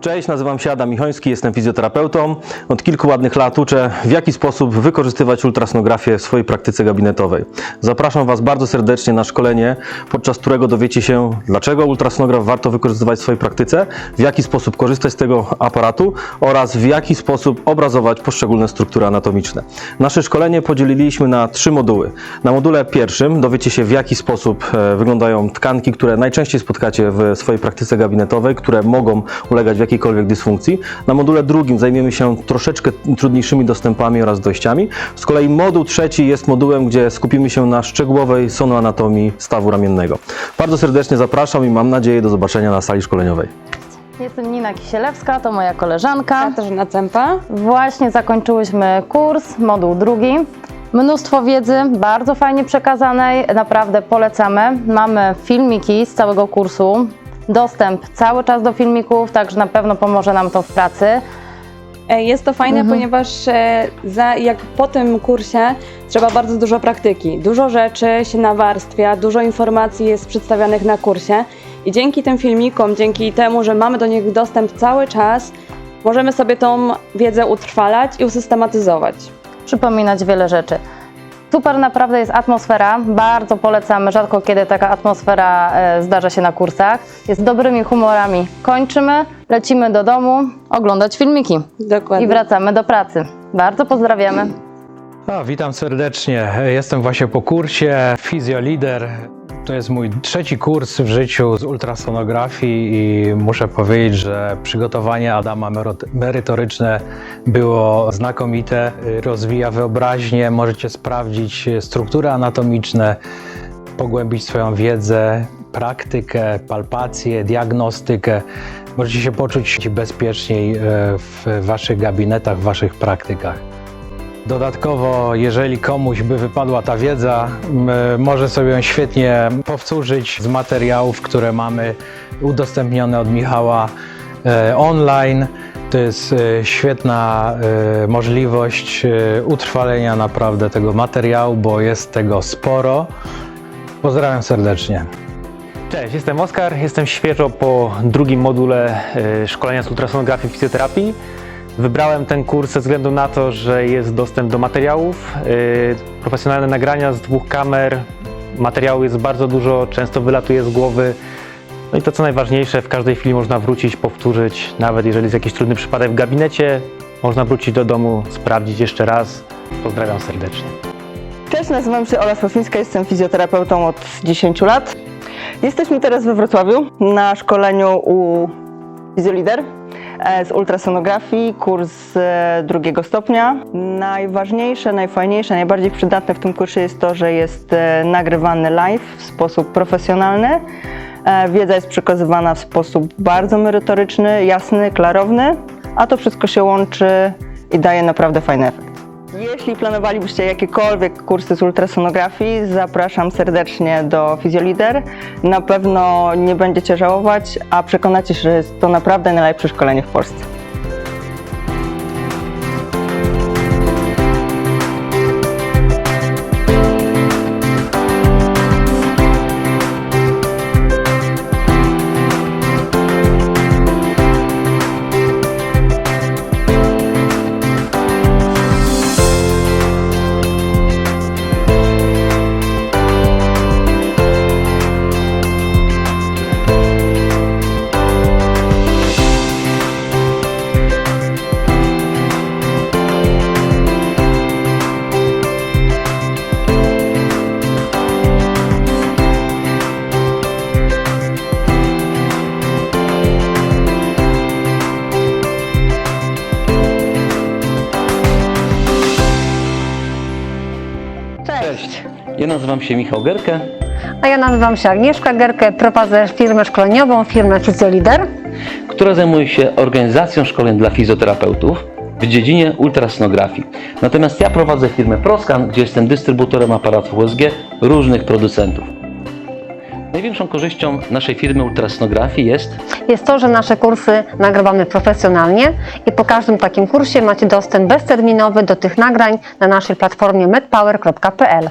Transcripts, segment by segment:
Cześć, nazywam się Adam Michoński, jestem fizjoterapeutą. Od kilku ładnych lat uczę, w jaki sposób wykorzystywać ultrasonografię w swojej praktyce gabinetowej. Zapraszam Was bardzo serdecznie na szkolenie, podczas którego dowiecie się, dlaczego ultrasonograf warto wykorzystywać w swojej praktyce, w jaki sposób korzystać z tego aparatu oraz w jaki sposób obrazować poszczególne struktury anatomiczne. Nasze szkolenie podzieliliśmy na trzy moduły. Na module pierwszym dowiecie się, w jaki sposób e, wyglądają tkanki, które najczęściej spotkacie w swojej praktyce gabinetowej, które mogą ulegać w jakiejkolwiek dysfunkcji. Na module drugim zajmiemy się troszeczkę trudniejszymi dostępami oraz dojściami. Z kolei moduł trzeci jest modułem, gdzie skupimy się na szczegółowej sonoanatomii stawu ramiennego. Bardzo serdecznie zapraszam i mam nadzieję do zobaczenia na sali szkoleniowej. Jestem Nina Kisielewska, to moja koleżanka. Katarzyna Cempa. Właśnie zakończyłyśmy kurs, moduł drugi. Mnóstwo wiedzy, bardzo fajnie przekazanej, naprawdę polecamy. Mamy filmiki z całego kursu, dostęp cały czas do filmików, także na pewno pomoże nam to w pracy. E, Jest to fajne, ponieważ e, za, jak po tym kursie trzeba bardzo dużo praktyki. Dużo rzeczy się nawarstwia, dużo informacji jest przedstawionych na kursie i dzięki tym filmikom, dzięki temu, że mamy do nich dostęp cały czas, możemy sobie tą wiedzę utrwalać i usystematyzować. Przypominać wiele rzeczy. Super naprawdę jest atmosfera, bardzo polecamy, rzadko kiedy taka atmosfera e, zdarza się na kursach. Jest dobrymi humorami. Kończymy, lecimy do domu, oglądać filmiki Dokładnie. i wracamy do pracy. Bardzo pozdrawiamy. A, witam serdecznie. Jestem właśnie po kursie Fizjolider. To jest mój trzeci kurs w życiu z ultrasonografii i muszę powiedzieć, że przygotowanie Adama merytoryczne było znakomite. Rozwija wyobraźnię, możecie sprawdzić struktury anatomiczne, pogłębić swoją wiedzę, praktykę, palpację, diagnostykę. Możecie się poczuć bezpieczniej e, w waszych gabinetach, w waszych praktykach. Dodatkowo, jeżeli komuś by wypadła ta wiedza, może sobie ją świetnie powtórzyć z materiałów, które mamy udostępnione od Michała e, online. To jest e, świetna e, możliwość utrwalenia naprawdę tego materiału, bo jest tego sporo. Pozdrawiam serdecznie. Cześć, jestem Oskar, jestem świeżo po drugim module szkolenia z ultrasonografii fizjoterapii. Wybrałem ten kurs ze względu na to, że jest dostęp do materiałów, e, profesjonalne nagrania z dwóch kamer, materiału jest bardzo dużo, często wylatuje z głowy. No i to co najważniejsze, w każdej chwili można wrócić, powtórzyć, nawet jeżeli jest jakiś trudny przypadek w gabinecie, można wrócić do domu, sprawdzić jeszcze raz. Pozdrawiam serdecznie. Cześć, nazywam się Ola Sofińska, jestem fizjoterapeutą od 10 lat. Jesteśmy teraz we Wrocławiu na szkoleniu u Fizjolider z ultrasonografii, kurs e, drugiego stopnia. Najważniejsze, najfajniejsze, najbardziej przydatne w tym kursie jest to, że jest e, nagrywany live w sposób profesjonalny. E, Wiedza jest przekazywana w sposób bardzo merytoryczny, jasny, klarowny, a to wszystko się łączy i daje naprawdę fajny efekt. Jeśli planowalibyście jakiekolwiek kursy z ultrasonografii, zapraszam serdecznie do Fizjolider. Na pewno nie będziecie żałować, a przekonacie się, że jest to naprawdę najlepsze szkolenie w Polsce. Nazywam się Michał Gerkę. A ja nazywam się Agnieszka Gerkę, prowadzę firmę szkoleniową, firmę Fizjolider. która zajmuje się organizacją szkoleń dla fizjoterapeutów w dziedzinie ultrasonografii. Natomiast ja prowadzę firmę Proscan, gdzie jestem dystrybutorem aparatów USG różnych producentów. Największą korzyścią naszej firmy ultrasonografii jest Jest to, że nasze kursy nagrywamy profesjonalnie i po każdym takim kursie macie dostęp bezterminowy do tych nagrań na naszej platformie medpower.pl.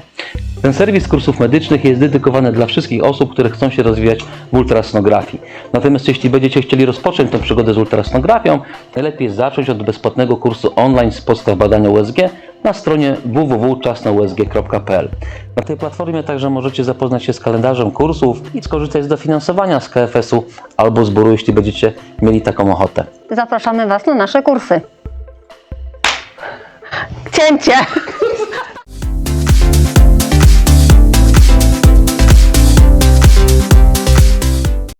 Ten serwis kursów medycznych jest dedykowany dla wszystkich osób, które chcą się rozwijać w ultrasonografii. Natomiast jeśli będziecie chcieli rozpocząć tę przygodę z ultrasonografią, najlepiej zacząć od bezpłatnego kursu online z podstaw badania USG na stronie www.czasnousg.pl. Na tej platformie także możecie zapoznać się z kalendarzem kursów i skorzystać z dofinansowania z KFS-u albo zboru, jeśli będziecie mieli taką ochotę. Zapraszamy Was na nasze kursy. Cięcie!